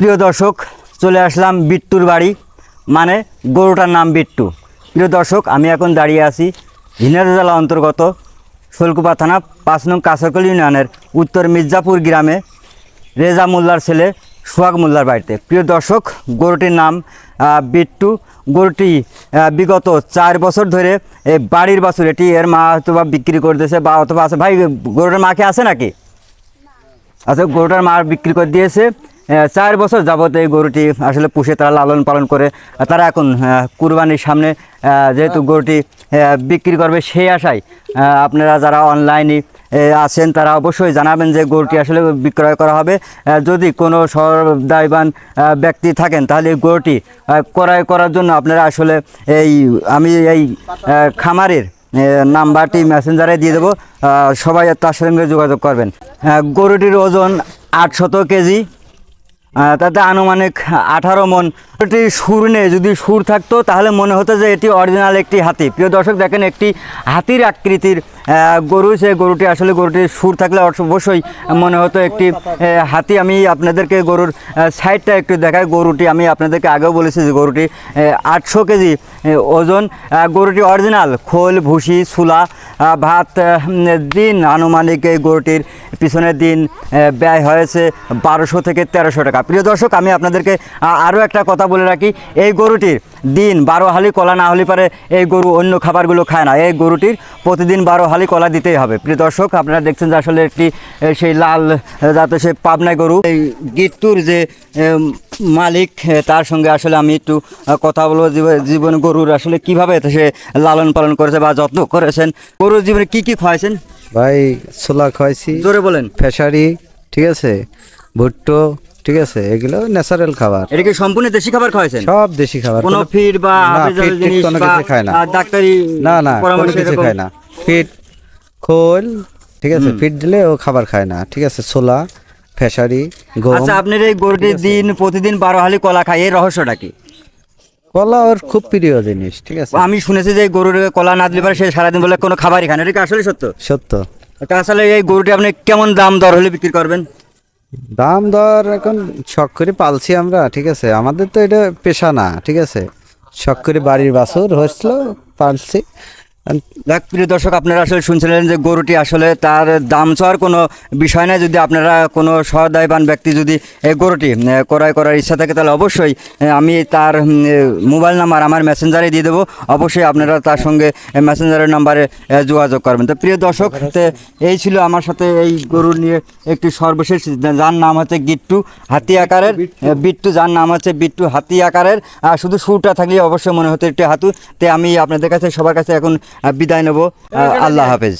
প্রিয় দর্শক, চলে আসলাম বিট্টুর বাড়ি মানে গরুটার নাম বিট্টু। প্রিয় দর্শক, আমি এখন দাঁড়িয়ে আছি ঝিনাইদহ জেলা অন্তর্গত শোলকুপা থানা পাঁচ নং কাছরকল ইউনিয়নের উত্তর মির্জাপুর গ্রামে রেজা মোল্লার ছেলে সোহাগ মোল্লার বাড়িতে। প্রিয় দর্শক, গরুটির নাম বিট্টু। গরুটি বিগত চার বছর ধরে এই বাড়ির বাছুর, এটি এর মা অথবা বিক্রি করতেছে বা অথবা আছে। ভাই, গরুটার মাকে আছে নাকি? আচ্ছা গরুটার মা বিক্রি করে দিয়েছে। চার বছর যাবত এই গরুটি আসলে পুষে তারা লালন পালন করে তারা এখন কুরবানির সামনে যেহেতু গরুটি বিক্রি করবে সেই আশায় আপনারা যারা অনলাইনে আছেন তারা অবশ্যই জানাবেন যে গরুটি আসলে বিক্রয় করা হবে। যদি কোনো সদাইবান ব্যক্তি থাকেন তাহলে এই গরুটি ক্রয় করার জন্য আপনারা আসলে এই আমি এই খামারের নাম্বারটি মেসেঞ্জারে দিয়ে দেবো। সবাই তার সঙ্গে যোগাযোগ করবেন। গরুটির ওজন আটশত কেজি। তাতে আনুমানিক আঠারো মন। গরুটির সুর নেই, যদি সুর থাকতো, তাহলে মনে হতো যে এটি অরিজিনাল একটি হাতি। প্রিয় দর্শক, দেখেন একটি হাতির আকৃতির গরু, সে গরুটি আসলে গরুটির সুর থাকলে অবশ্যই মনে হতো একটি হাতি। আমি আপনাদেরকে গরুর সাইডটা একটু দেখাই। গরুটি আমি আপনাদেরকে আগেও বলেছি যে গরুটি আটশো কেজি ওজন। গরুটি অরিজিনাল খোল, ভুসি, সুলা ভাত দিন। আনুমানিক এই গরুটির পিছনের দিন ব্যয় হয়েছে বারোশো থেকে তেরোশো টাকা। প্রিয় দর্শক, আমি আপনাদেরকে আরও একটা কথা বলে রাখি। এই গরুটির দিন বারো হালি কলা না হলে পারে এই গরু অন্য খাবারগুলো খায় না। এই গরুটির প্রতিদিন বারো হালি কলা দিতেই হবে। প্রিয় দর্শক, আপনারা দেখছেন যে আসলে একটি সেই লাল যাতে সে পাবনায় গরু। এই গিট্টুর যে মালিক তার সঙ্গে আসলে আমি একটু কথা বলব জীবন গরুর আসলে কীভাবে সে লালন পালন করেছে বা যত্ন করেছেন। গরুর জীবনে কি কি খাওয়াইছেন? ভাই ছোলা খাওয়াইছি জোরে বলেন। ফেসারি ঠিক আছে? ভুট্টো ঠিক আছে? এগুলো ন্যাচারাল খাবার। এটা কি সম্পূর্ণ দেশি খাবার খাওয়াইছেন? সব দেশি খাবার। কোনো ফিড বা জিনিস কোনো কিছু খায় না। ডাক্তারি না না কোনো কিছু খায় না। ফিট খোল ঠিক আছে? ফিট দিলে ও খাবার খায় না ঠিক আছে? ছোলা ফেসারি গম। আচ্ছা আপনার এই গরুটির দিন প্রতিদিন বারো হালি কলা খায় এই রহস্যটা কি? কলা ওর খুব প্রিয় জিনিস ঠিক আছে। আমি শুনেছি যে গরুর কলা না দিলে পারে সে সারাদিন বলে কোনো খাবারই খায় না। এটা কি আসলে সত্য? সত্য। তা আসলে এই গরুটি আপনি কেমন দাম দর হলে বিক্রি করবেন? দাম দর এখন শখ করে পালছি আমরা ঠিক আছে। আমাদের তো এটা পেশা না ঠিক আছে। শখ করে বাড়ির বাছুর হয়েছিল পালছি। দেখ প্রিয় দর্শক আপনারা আসলে শুনছিলেন যে গরুটি আসলে তার দাম চাওয়ার কোনো বিষয় নাই। যদি আপনারা কোনো সহদায়বান ব্যক্তি যদি এই গরুটি ক্রয় করার ইচ্ছা থাকে তাহলে অবশ্যই আমি তার মোবাইল নাম্বার আমার মেসেঞ্জারে দিয়ে দেবো। অবশ্যই আপনারা তার সঙ্গে মেসেঞ্জারের নাম্বারে যোগাযোগ করবেন। তো প্রিয় দর্শক তো এই ছিল আমার সাথে এই গরু নিয়ে একটি সর্বশেষ যার নাম হচ্ছে গিট্টু হাতি আকারের বিট্টু যার নাম হচ্ছে বিট্টু হাতি আকারের। আর শুধু সুরটা থাকলে অবশ্যই মনে হতো একটি হাতু। তে আমি আপনাদের কাছে সবার কাছে এখন বিদায় নেব। আল্লাহ হাফেজ।